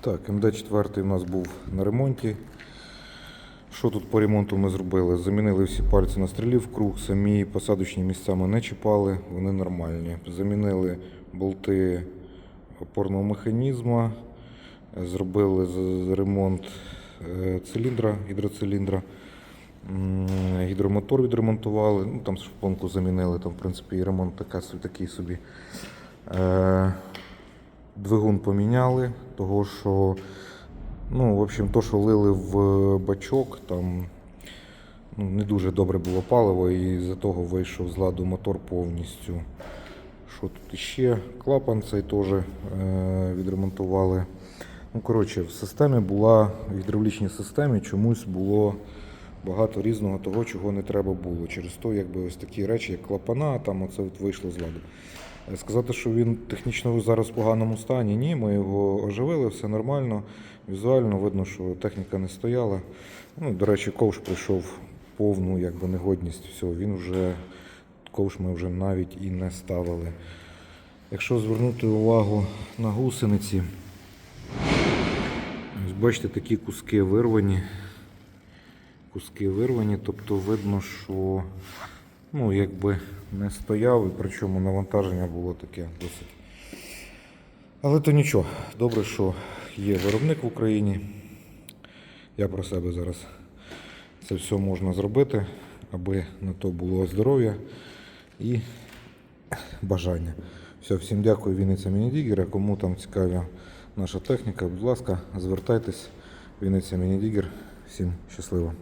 Так, МД-4 у нас був на ремонті. Що тут по ремонту ми зробили? Замінили всі пальці на стрілі в круг, самі посадочні місця ми не чіпали, вони нормальні. Замінили болти опорного механізму, зробили ремонт е, циліндра, гідроциліндра. Гідромотор відремонтували, ну там шпонку замінили, там в принципі і ремонт такий собі. Е, Двигун поміняли, того що, ну, в общем, то, що лили в бачок, там ну, не дуже добре було паливо, і з-за того вийшов з ладу мотор повністю. Що тут іще? Клапан цей теж е, відремонтували. Ну, коротше, в системі була, в гідравлічній системі чомусь було багато різного того, чого не треба було. Через то, якби ось такі речі, як клапана, там оце от вийшло з ладу. Сказати, що він технічно зараз в поганому стані, ні, ми його оживили, все нормально. Візуально видно, що техніка не стояла. Ну, до речі, ковш прийшов повну якби, негодність. Все, він вже, ковш ми вже навіть і не ставили. Якщо звернути увагу на гусениці, бачите, такі куски вирвані. Куски вирвані, тобто видно, що ну, якби не стояв, і причому навантаження було таке досить. Але то нічого. Добре, що є виробник в Україні. Я про себе зараз це все можна зробити, аби на то було здоров'я і бажання. Все, всім дякую, Вінниця Мінідігер. Кому там цікава наша техніка, будь ласка, звертайтесь. Вінниця Мінідігер. Всім щасливо.